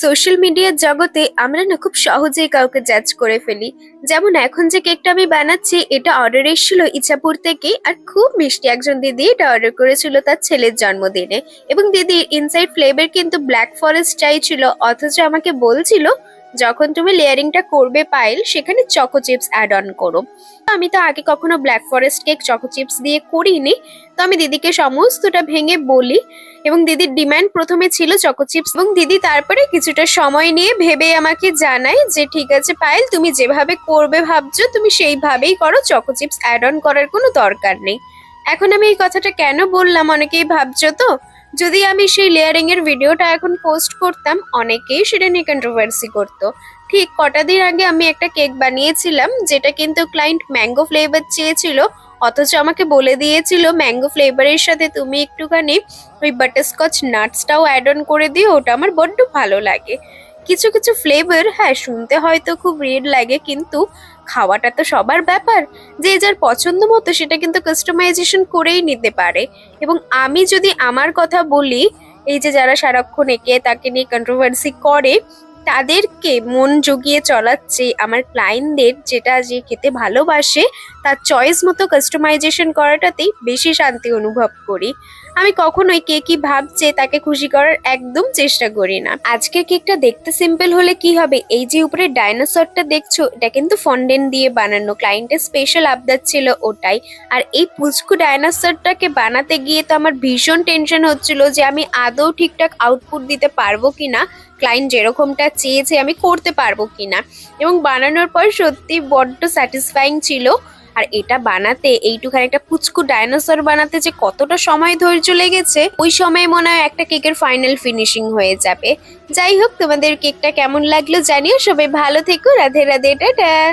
Social মিডিয়ার জগতে আমরা না খুব সহজেই কাউকে জাজ করে ফেলি। যেমন এখন যে কেকটা আমি বানাচ্ছি, এটা অর্ডার এসেছিল ইচ্ছাপুর থেকে আর খুব মিষ্টি একজন দিদি এটা অর্ডার করেছিল তার ছেলের জন্মদিনে। এবং দিদির ইনসাইড ফ্লেভার কিন্তু ব্ল্যাক ফরেস্ট চাইছিল অথচ আমাকে বলছিল যখন তুমি লেয়ারিংটা করবে পাইল, সেখানে চকো চিপস অ্যাড অন করো। আমি তো আগে কখনো black forest cake choco chips দিয়ে করিনি, তো আমি দিদিকে সমস্তটা ভেঙে বলি। এবং দিদির ডিম্যান্ড প্রথমে ছিল চকো চিপস এবং দিদি তারপরে কিছুটা সময় নিয়ে ভেবে আমাকে জানায় যে, ঠিক আছে পায়েল তুমি যেভাবে করবে ভাবছ, তুমি সেইভাবেই করো চকো চিপস অ্যাড অন করার কোনো দরকার নেই। এখন আমি এই কথাটা কেন বললাম? অনেকেই ভাবছ তো। যদি আমি সেই লেয়ারিং এর ভিডিওটা এখন পোস্ট করতাম, অনেকেই সেটা নিয়ে কন্ট্রোভার্সি করতো। ঠিক কটা দিন আগে আমি একটা কেক বানিয়েছিলাম, যেটা কিন্তু ক্লায়েন্ট ম্যাঙ্গো ফ্লেভার চেয়েছিল, অথচ আমাকে বলে দিয়েছিল ম্যাঙ্গো ফ্লেভারের সাথে তুমি একটুখানি ওই বাটারস্কচ নাটসটাও অ্যাড অন করে দিও, ওটা আমার বড্ড ভালো লাগে। কিছু কিছু ফ্লেভার হ্যাঁ শুনতে হয়তো খুব রেড লাগে, কিন্তু খাওয়াটা তো সবার ব্যাপার। যে যার পছন্দ মতো সেটা কিন্তু কাস্টমাইজেশন করেই নিতে পারে। এবং আমি যদি আমার কথা বলি, এই যে যারা সারাক্ষণ একে তাকে নিয়ে কন্ট্রোভার্সি করে তাদেরকে মন জুগিয়ে চলাচ্ছে আমার ক্লায়েন্টদের যেটা যে খেতে ভালোবাসে, তার চয়েস মতো কাস্টমাইজেশন করাটাতেই বেশি শান্তি অনুভব করি। আমি কখনোই কে কি ভাবছে তাকে খুশি করার একদম চেষ্টা করি না। আজকে কেকটা দেখতে সিম্পল হলে কি হবে? এই যে উপরে ডাইনোসরটা দেখছ, এটা কিন্তু ফন্ডেন্ট দিয়ে বানানো। ক্লায়েন্টের স্পেশাল আবদার ছিল ওটাই। আর এই পুচকু ডাইনোসরটাকে বানাতে গিয়ে তো আমার ভীষণ টেনশন হচ্ছিল যে আমি আদৌ ঠিকঠাক আউটপুট দিতে পারব কিনা। ক্লায়েন্ট যেরকমটা চেয়েছে আমি করতে পারব কিনা। এবং বানানোর পর সত্যি বড্ড স্যাটিসফাইং ছিল। আর এটা বানাতে, এইটুখানি একটা পুচকু ডায়নোসর বানাতে যে কতটা সময় ধৈর্য লেগেছে, ওই সময় মনে হয় একটা কেকের ফাইনাল ফিনিশিং হয়ে যাবে। যাই হোক, তোমাদের কেকটা কেমন লাগল জানিও। সবাই ভালো থেকো। রাধে রাধে, টাটা!